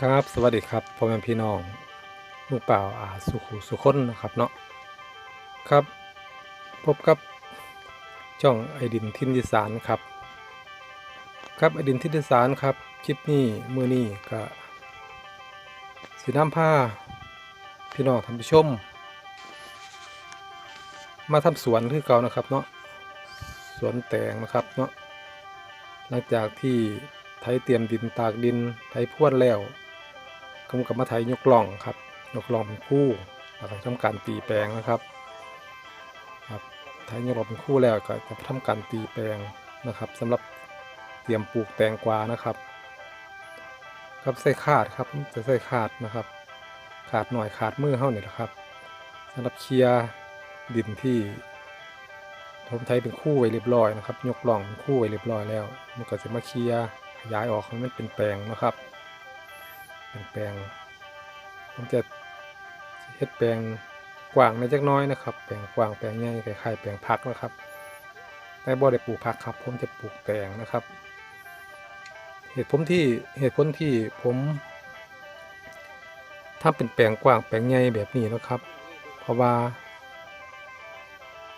ครับสวัสดีครับพ่อแม่พี่น้องลูกเปล่าอาสุขุสุคนนะครับเนาะครับพบกับช่องไอดินทินดิสานครับ ครับไอดินทินดิสานครับคลิปนี้มือนี้ก็สีน้ำผ้าพี่น้องท่านผู้ชม มาทำสวนคือเก่านะครับเนาะสวนแตงนะครับเนาะหลังจากที่ไถเตรียมดินตากดินไถพ่วนแล้ว ผมกับมาไถยยกล่องครับ ยกล่องเป็นคู่แล้วก็ทำการตีแปลงนะครับครับไถยยกล่องเป็นคู่แล้วก็จะทำการตีแปลงนะครับสำหรับเตรียมปลูกแตงกวานะครับครับใส่ขาดครับจะใส่ขาดนะครับ ขาดหน่อยขาดมือเท่านี่แหละครับสำหรับเคลียร์ดินที่ผมไถเป็นคู่ไว้เรียบร้อยนะครับ ยกล่องเป็นคู่ไว้เรียบร้อยแล้ว มันก็จะมาเคลียร์ขยายออกให้มันเป็นแปลงนะครับ เป็นแปลงผมจะเฮ็ดแปลงกว้างในจักน้อยนะครับ แปลงกว้างแปลงใหญ่คล้ายๆแปลงผักนะครับแต่บ่ได้ปลูกผักครับ ผมจะปลูกแตงนะครับ เหตุผลที่เหตุผลที่ผมถ้าเป็นแปลงกว้างแปลงใหญ่แบบนี้นะครับ เพราะว่า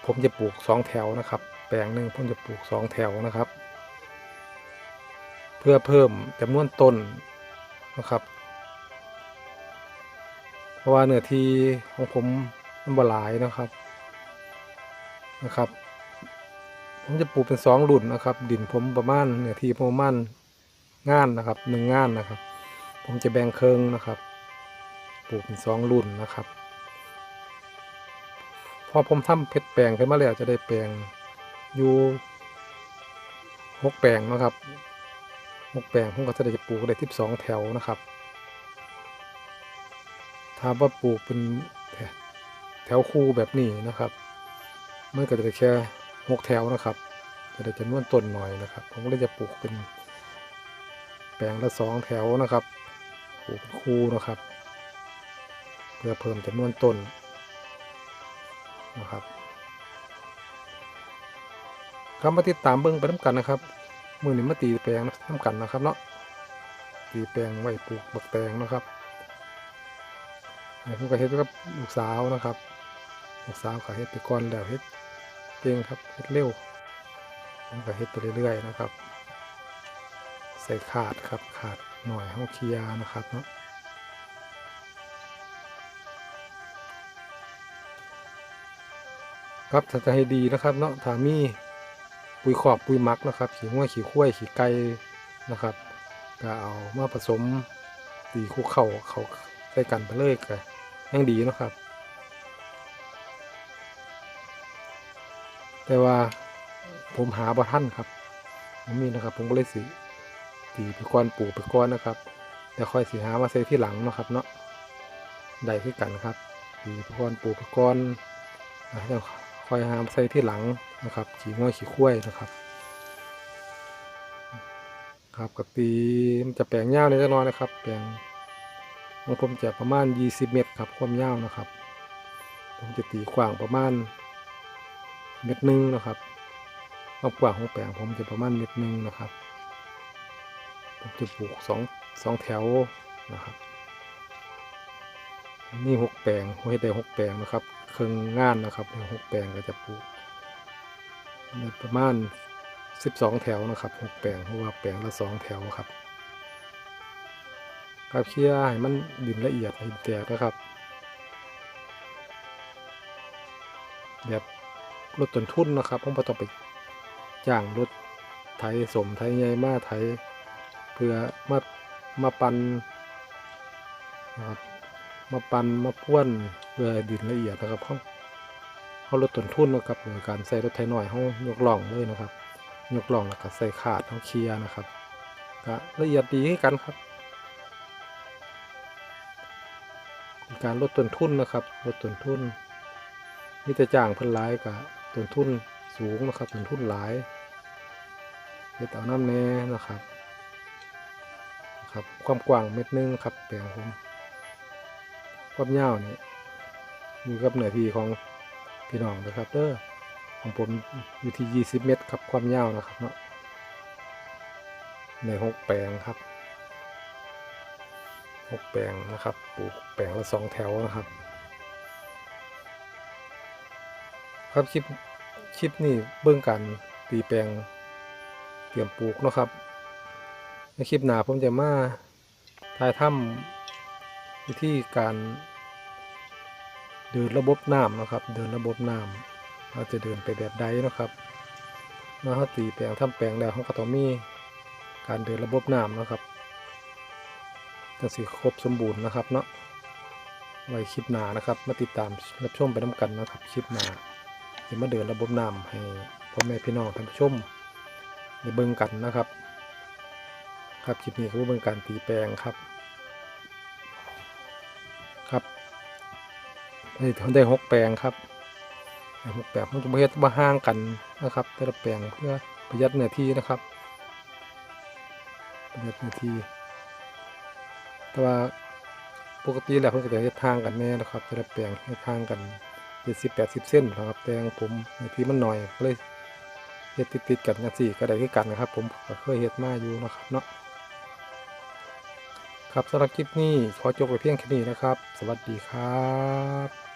ผมจะปลูกสองแถวนะครับ แปลงหนึ่งผมจะปลูกสองแถวนะครับ เพื่อเพิ่มจำนวนต้นนะครับ ราะว่าเนื้อที่ของผมมันบ่หลายนะครับนะครับ ผมจะปลูกเป็นสองรุ่นนะครับ ดินผมประมาณเนื้อที่ประมาณงานนะครับหนึ่งงานนะครับ ผมจะแบ่งเครื่องนะครับ ปลูกเป็นสองรุ่นนะครับพอผมทำเพชรแปลงขึ้นมาแล้วจะได้แปลงอยู่หกแปลงนะครับหกแปลงผมก็จะได้ปลูกได้ที่สองแถวนะครับ ถ้าว่าปลูกเป็นแถวคู่แบบนี้นะครับ มันก็จะได้แค่หกแถวนะครับจะได้จำนวนต้นหน่อยนะครับ ผมก็เลยจะปลูกเป็น แปลงละสองแถวนะครับปลูกเป็นคู่นะครับ เพื่อเพิ่มจำนวนต้นนะครับก็มาติดตามเบิ้องไปน้ำกันนะครับมือหนี้มาตีแปลงน้ำกันนะครับเนาะตีแปลงไว้ปลูกบักแตงนะครับ ผมก็เฮ็ดกับลูกสาวนะครับลูกสาวก็เฮ็ดไปก่อนแล้วเฮ็ดเก่งครับเฮ็ดเร็วผมก็เฮ็ดไปเรื่อยๆนะครับ ใส่ขาดครับขาดหน่อยเฮาเคลียร์นะครับเนาะครับถ้าจะให้ดีนะครับเนาะถ้ามีปุ๋ยขอบปุ๋ยมักนะครับ ขี้ง้วยขี้ข้วยขี้ไก่นะครับก็เอามาผสมตีคุกเข้าเขาใส่กันไปเลยก็ ยังดีนะครับ แต่ว่าผมหาบ่ทันครับผมมีนะครับ ผมก็เลยสิตีไปก้อนปลูกไปก้อนนะครับแต่ค่อยสิหามาใส่ที่หลังนะครับ เนาะได้คือกันครับตีไปก้อนปลูกไปก้อนอะแล้วค่อยหามาใส่ที่หลังนะครับ ขี้ง้อยขี้ข้วยนะครับ ครับกับตีมันจะแปลงยาวในจักหน้อยนะครับ แปลง ของผมจะประมาณ 20 เมตรครับความยาวนะครับ ผมจะตีกว้างประมาณเมตรหนึ่งนะครับความกว้างของแปลงผมจะประมาณเมตรหนึ่งนะครับ ผมจะปลูกสองสองแถวนะครับนี่หกแปลงผมให้ได้หกแปลงนะครับเครื่องงานนะครับในหกแปลงก็จะปลูกในประมาณ 12 แถวนะครับหกแปลงเพราะว่าแปลงละสองแถวครับ กับเคลียร์ให้มันดินละเอียดให้แตกนะครับแบบลดต้นทุนนะครับผมต้องไปจ้างรถไถสมไถใหญ่มาไถเพื่อมามาปันนะครับมาปันมาพ่วนเพื่อดินละเอียดนะครับเขาเขาลดต้นทุนนะครับโดยการใส่รถไถหน่อยเขายกล่องเลยนะครับ ยกล่องแล้วก็ใส่ขาดเขาเคลียร์นะครับก็ละเอียดดีให้กันครับ การลดต้นทุนนะครับลดต้นทุนมีแต่จ้างเพิ่นหลายกับต้นทุนสูงนะครับต้นทุนหลายเฮ็ดเอาน้ำแน่นะครับนะครับความกว้างเม็ดหนึงครับแปลงผมความยาวนี่อยู่กับเนื้อที่ของพี่น้องนะครับเด้อของผมอยู่ที่ 20 เมตรครับความยาวนะครับเนาะในหกแปลงครับ กแปลงนะครับปลูกแปลงละสองแถวนะครับ ครับคลิปคลิปนี้เบื้องการตีแปลงเตรียมปลูกนะครับในคลิปหน้าผมจะมาถ่ายทำวิธีการเดินระบบน้ำนะครับ เดินระบบน้ำเราจะเดินไปแบบใดนะครับเมื่อเขาตีแปลงทำแปลงแล้วเขาก็ต้องมีการเดินระบบน้ำนะครับ จังสิครบสมบูรณ์นะครับเนาะไว้คลิปหน้านะครับ มาติดตามรับชมไปน้ำกันนะครับคลิปหน้าจะมาเดินระบบน้ำให้พ่อแม่พี่น้องท่านผู้ชมได้เบิ่งกันนะครับ ครับคลิปนี้ก็เป็นการตีแปลงครับ ครับได้ได้หกแปลงครับหกแปลงมันจะไม่เฮ็ดว่าห่างกันนะครับแต่ละแปลงเพื่อประหยัดเนื้อที่นะครับประหยัดเนื้อที่ แต่ว่าปกติแล้วเพิ่นก็จะเฮ็ดทางกันแน่นะครับแต่ละแปลงเฮ็ดทางกันเจ็ดสิบแปดสิบเส้นนะครับแปลงผมเนื้อที่มันหน่อยก็เลยเฮ็ดติดๆกันกันสี่ก็ได้ที่กันนะครับ ผมก็เคยเฮ็ดมาอยู่นะครับเนาะครับสำหรับคลิปนี้ขอจบไปเพียงแค่นี้นะครับ สวัสดีครับ